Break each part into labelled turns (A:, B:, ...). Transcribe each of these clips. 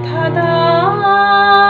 A: কথা দাও।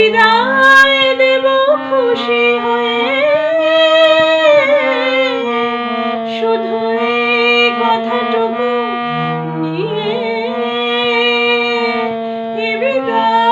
A: বিদায় দেব খুশি হয়ে। শুধু কথাটুকু নিয়ে বিদায়।